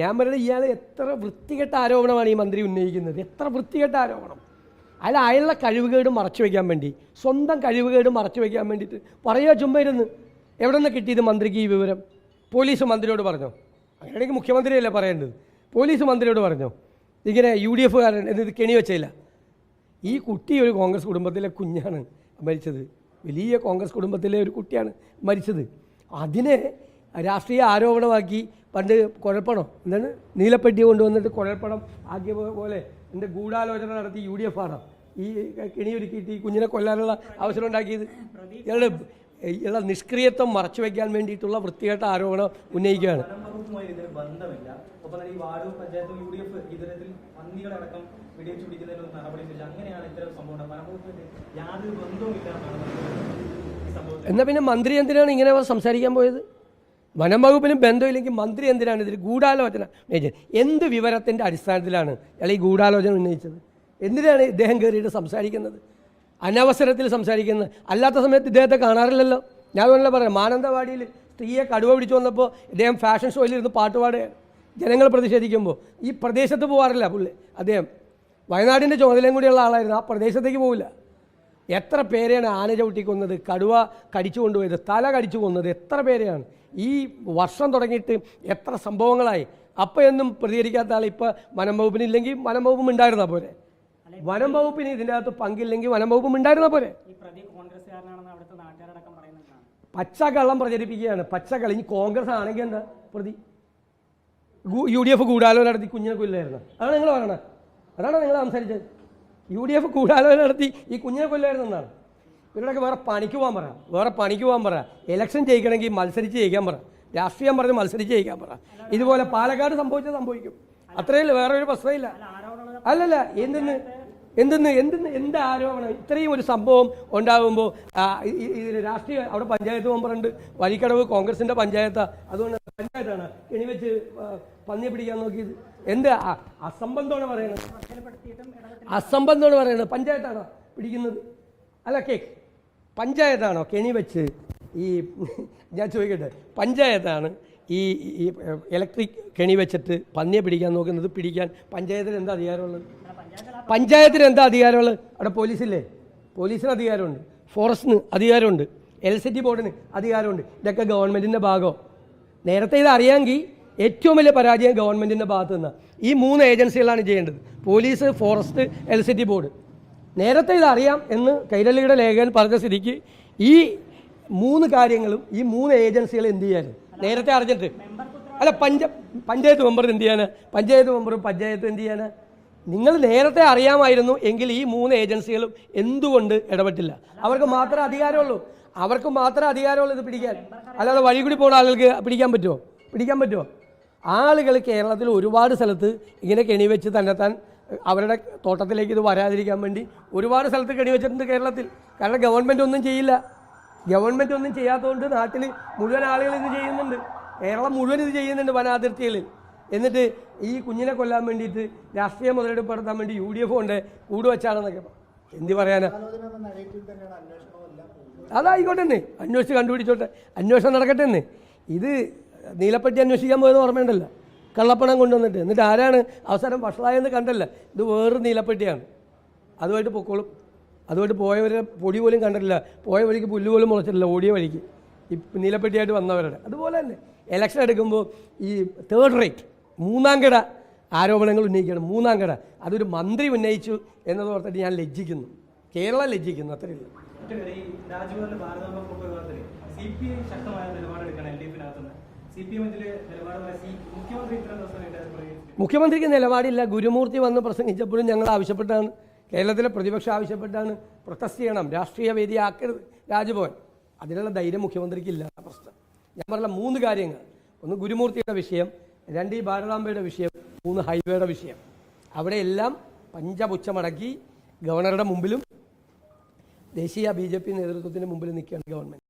ഞാൻ പറയുന്നത് ഇയാൾ എത്ര വൃത്തികെട്ട ആരോപണമാണ് ഈ മന്ത്രി ഉന്നയിക്കുന്നത്? എത്ര വൃത്തികെട്ട ആരോപണം? അയാൾ അയാളുടെ കഴിവുകേട് മറച്ചു വയ്ക്കാൻ വേണ്ടി സ്വന്തം കഴിവുകേട് മറച്ചു വയ്ക്കാൻ വേണ്ടിയിട്ട് പറയുക ചുമ്മാ ഇരുന്ന് എവിടെ നിന്ന് കിട്ടിയത് മന്ത്രിക്ക് ഈ വിവരം? പോലീസ് മന്ത്രിയോട് പറഞ്ഞോ? അങ്ങനെയാണെങ്കിൽ മുഖ്യമന്ത്രിയല്ലേ പറയേണ്ടത്? പോലീസ് മന്ത്രിയോട് പറഞ്ഞോ? ഇങ്ങനെ യു ഡി എഫുകാരൻ എന്നിത് കെണി വെച്ചില്ല ഈ കുട്ടി ഒരു കോൺഗ്രസ് കുടുംബത്തിലെ കുഞ്ഞാണ് മരിച്ചത്. വലിയ കോൺഗ്രസ് കുടുംബത്തിലെ ഒരു കുട്ടിയാണ് മരിച്ചത്. അതിനെ രാഷ്ട്രീയ ആരോപണമാക്കി പണ്ട് കുഴപ്പണം എന്താണ്? നീലപ്പെട്ടി കൊണ്ടുവന്നിട്ട് കുഴപ്പണം ആക്കിയ പോലെ എന്റെ ഗൂഢാലോചന നടത്തി യു ഡി എഫ് ആണ് ഈ കെണി ഒരുക്കിയിട്ട് ഈ കുഞ്ഞിനെ കൊല്ലാനുള്ള അവസരം ഉണ്ടാക്കിയത്. ഇയാളുടെ ഇയാളുടെ നിഷ്ക്രിയത്വം മറച്ചു വയ്ക്കാൻ വേണ്ടിയിട്ടുള്ള വൃത്തികെട്ട ആരോപണം ഉന്നയിക്കുകയാണ്. എന്നാൽ പിന്നെ മന്ത്രി എന്തിനാണ് ഇങ്ങനെ സംസാരിക്കാൻ പോയത്? വനം വകുപ്പിനും ബന്ധമില്ലെങ്കിൽ മന്ത്രി എന്തിനാണ് ഇതിൽ ഗൂഢാലോചന? മേജർ എന്ത് വിവരത്തിന്റെ അടിസ്ഥാനത്തിലാണ് അയാൾ ഈ ഗൂഢാലോചന ഉന്നയിച്ചത്? എന്തിനാണ് ഇദ്ദേഹം കയറിയിട്ട് സംസാരിക്കുന്നത്? അനവസരത്തിൽ സംസാരിക്കുന്നത്. അല്ലാത്ത സമയത്ത് ഇദ്ദേഹത്തെ കാണാറില്ലല്ലോ. ഞാൻ തന്നെ പറയാം മാനന്തവാടിയിൽ സ്ത്രീയെ കടുവ പിടിച്ചു വന്നപ്പോൾ ഇദ്ദേഹം ഫാഷൻ ഷോയിൽ ഇരുന്ന് പാട്ട് പാടുകയാണ്. ജനങ്ങൾ പ്രതിഷേധിക്കുമ്പോൾ ഈ പ്രദേശത്ത് പോകാറില്ല പുള്ളി അദ്ദേഹം. വയനാടിന്റെ ചുമതലയും കൂടിയുള്ള ആളായിരുന്നു ആ പ്രദേശത്തേക്ക് പോവില്ല. എത്ര പേരെയാണ് ആന ചവിട്ടിക്കൊന്നത് കടുവ കടിച്ചു കൊണ്ടുപോയത് തല കടിച്ചു കൊന്നത് എത്ര പേരെയാണ്? ഈ വർഷം തുടങ്ങിയിട്ട് എത്ര സംഭവങ്ങളായി? അപ്പം എന്നും പ്രതികരിക്കാത്ത ആൾ ഇപ്പം വനം വകുപ്പിന് ഇല്ലെങ്കിൽ വനം വകുപ്പും ഉണ്ടായിരുന്നാ പോലെ വനം വകുപ്പിന് ഇതിന്റെ അകത്ത് പങ്കില്ലെങ്കിൽ വനം വകുപ്പും ഉണ്ടായിരുന്നാ പോലെ പച്ചക്കള്ളം പ്രചരിപ്പിക്കുകയാണ്. പച്ചക്കളി ഇനി കോൺഗ്രസ് ആണെങ്കിൽ എന്താ പ്രതി? യു ഡി എഫ് കൂടാലോ നടത്തി കുഞ്ഞിനെ കൊല്ലായിരുന്നു. അതാണ് നിങ്ങൾ പറയണത്. അതാണ് നിങ്ങൾ സംസാരിച്ചത്. യു ഡി എഫ് കൂടാലോ നടത്തി ഈ കുഞ്ഞിനെ കൊല്ലായിരുന്നു എന്നാണ്. ഇവരുടെയൊക്കെ വേറെ പണിക്ക് പോകാൻ പറ. വേറെ പണിക്ക് പോകാൻ പറ. ഇലക്ഷൻ ജയിക്കണമെങ്കിൽ മത്സരിച്ച് ജയിക്കാൻ പറ. രാഷ്ട്രീയം പറഞ്ഞ് മത്സരിച്ച് ജയിക്കാൻ പറ. ഇതുപോലെ പാലക്കാട് സംഭവിച്ചത് സംഭവിക്കും. അത്രയല്ല വേറെ ഒരു പ്രശ്നമില്ല അല്ലല്ല. എന്തെന്ന്? എന്തെന്ന്? എന്തെന്ന്? എന്ത് ആരോപണം ഇത്രയും ഒരു സംഭവം ഉണ്ടാകുമ്പോൾ ഇതിന് രാഷ്ട്രീയ അവിടെ പഞ്ചായത്ത് മെമ്പറുണ്ട്. വരിക്കടവ് കോൺഗ്രസിന്റെ പഞ്ചായത്താണ് അതുകൊണ്ട് പഞ്ചായത്താണ്. ഇനി വെച്ച് പന്നി പിടിക്കാൻ നോക്കിയത്. എന്ത്? അസംബന്ധമാണ് പറയുന്നത്. അസംബന്ധമാണ് പറയുന്നത്. പഞ്ചായത്താണോ പിടിക്കുന്നത്. അല്ല കേക്ക്. പഞ്ചായത്താണോ കെണി വെച്ച് ഈ ഞാൻ ചോദിക്കട്ടെ പഞ്ചായത്താണ് ഈ ഈ ഇലക്ട്രിക് കെണി വെച്ചിട്ട് പന്നിയെ പിടിക്കാൻ നോക്കുന്നത് പിടിക്കാൻ പഞ്ചായത്തിന് എന്താ അധികാരമുള്ളത്? പഞ്ചായത്തിന് എന്താ അധികാരമുള്ളത്? അവിടെ പോലീസില്ലേ? പോലീസിന് അധികാരമുണ്ട്. ഫോറസ്റ്റിന് അധികാരമുണ്ട്. എൽ സി ടി ബോർഡിന് അധികാരമുണ്ട്. ഇതൊക്കെ ഗവൺമെന്റിന്റെ ഭാഗമോ നേരത്തെ ഇത് അറിയാമെങ്കിൽ ഏറ്റവും വലിയ പരാജയം ഗവൺമെന്റിന്റെ ഭാഗത്തു നിന്നാണ് ഈ മൂന്ന് ഏജൻസികളാണ് ചെയ്യേണ്ടത്. Police forest L C T board. നേരത്തെ ഇതറിയാം എന്ന് കൈരളിയുടെ ലേഖകൻ പറഞ്ഞ സ്ഥിതിക്ക് ഈ മൂന്ന് കാര്യങ്ങളും ഈ മൂന്ന് ഏജൻസികൾ എന്ത് ചെയ്യാനും? നേരത്തെ അറിഞ്ഞിട്ട്. അല്ല പഞ്ച പഞ്ചായത്ത് മെമ്പർ എന്ത് ചെയ്യാന്? പഞ്ചായത്ത് മെമ്പറും പഞ്ചായത്ത് എന്ത് ചെയ്യാന്? നിങ്ങൾ നേരത്തെ അറിയാമായിരുന്നു എങ്കിൽ ഈ മൂന്ന് ഏജൻസികളും എന്തുകൊണ്ട് ഇടപെട്ടില്ല? അവർക്ക് മാത്രമേ അധികാരമുള്ളൂ. അവർക്ക് മാത്രമേ അധികാരമുള്ളൂ ഇത് പിടിക്കാൻ. അല്ലാതെ വഴി കൂടി പോകുന്ന ആളുകൾക്ക് പിടിക്കാൻ പറ്റുമോ പിടിക്കാൻ പറ്റുമോ ആളുകൾ കേരളത്തിൽ ഒരുപാട് സ്ഥലത്ത് ഇങ്ങനെ കെണിവെച്ച് തന്നെത്താൻ അവരുടെ തോട്ടത്തിലേക്ക് ഇത് വരാതിരിക്കാൻ വേണ്ടി ഒരുപാട് സ്ഥലത്ത് കെണിവെച്ചിട്ടുണ്ട് കേരളത്തിൽ. കാരണം ഗവൺമെന്റ് ഒന്നും ചെയ്യില്ല. ഗവൺമെന്റ് ഒന്നും ചെയ്യാത്തതുകൊണ്ട് നാട്ടിൽ മുഴുവൻ ആളുകൾ ഇത് ചെയ്യുന്നുണ്ട്. കേരളം മുഴുവൻ ഇത് ചെയ്യുന്നുണ്ട് വനാതിർത്തികളിൽ എന്നിട്ട് ഈ കുഞ്ഞിനെ കൊല്ലാൻ വേണ്ടിയിട്ട് രാഷ്ട്രീയ മുതലെടുപ്പ് നടത്താൻ വേണ്ടി യു ഡി എഫ് കൊണ്ട് കൂട് വെച്ചാണെന്നൊക്കെ എന്ത് പറയാനാ? അതായിക്കോട്ടെ തന്നെ അന്വേഷിച്ച് കണ്ടുപിടിച്ചോട്ടെ. അന്വേഷണം നടക്കട്ടെ എന്ന് ഇത് നീലപ്പറ്റി അന്വേഷിക്കാൻ പോയെന്ന് ഓർമ്മയുണ്ടല്ലോ. കള്ളപ്പണം കൊണ്ടുവന്നിട്ട്. എന്നിട്ട് ആരാണ് അവസാനം വഷളായെന്ന് കണ്ടല്ല. ഇത് വേറൊരു നീലപ്പെട്ടിയാണ്. അതുമായിട്ട് പൊക്കോളും. അതുമായിട്ട് പോയവരെ പൊടി പോലും കണ്ടിട്ടില്ല. പോയ വഴിക്ക് പുല്ല് പോലും മുളച്ചിട്ടില്ല. ഓടിയ വഴിക്ക്. ഈ നീലപ്പെട്ടിയായിട്ട് വന്നവരുടെ. അതുപോലെ തന്നെ ഇലക്ഷൻ എടുക്കുമ്പോൾ ഈ തേർഡ് റേറ്റ് മൂന്നാം കിട ആരോപണങ്ങൾ ഉന്നയിക്കുകയാണ്. മൂന്നാം കിട. അതൊരു മന്ത്രി ഉന്നയിച്ചു എന്നത് ഓർത്തിട്ട് ഞാൻ ലജ്ജിക്കുന്നു. കേരളം ലജ്ജിക്കുന്നു. അത്രയുള്ളൂ ശക്തമായ മുഖ്യമന്ത്രിക്ക് നിലപാടില്ല. ഗുരുമൂർത്തി വന്ന് പ്രസംഗിച്ചപ്പോഴും ഞങ്ങൾ ആവശ്യപ്പെട്ടാണ്. കേരളത്തിലെ പ്രതിപക്ഷം ആവശ്യപ്പെട്ടാണ്. പ്രൊട്ടസ്റ്റ് ചെയ്യണം. രാഷ്ട്രീയ വേദി ആക്കരുത്. രാജ്ഭവൻ. അതിനുള്ള ധൈര്യം മുഖ്യമന്ത്രിക്ക് ഇല്ല പ്രശ്നം. ഞാൻ പറഞ്ഞ മൂന്ന് കാര്യങ്ങൾ. ഒന്ന് ഗുരുമൂർത്തിയുടെ വിഷയം. രണ്ട് ഈ ഭാരതാംബയുടെ വിഷയം. മൂന്ന് ഹൈവേയുടെ വിഷയം. അവിടെയെല്ലാം പഞ്ചപുച്ഛമടക്കി ഗവർണറുടെ മുമ്പിലും ദേശീയ ബി ജെ പി നേതൃത്വത്തിന് മുമ്പിൽ നിൽക്കുകയാണ് ഗവൺമെന്റ്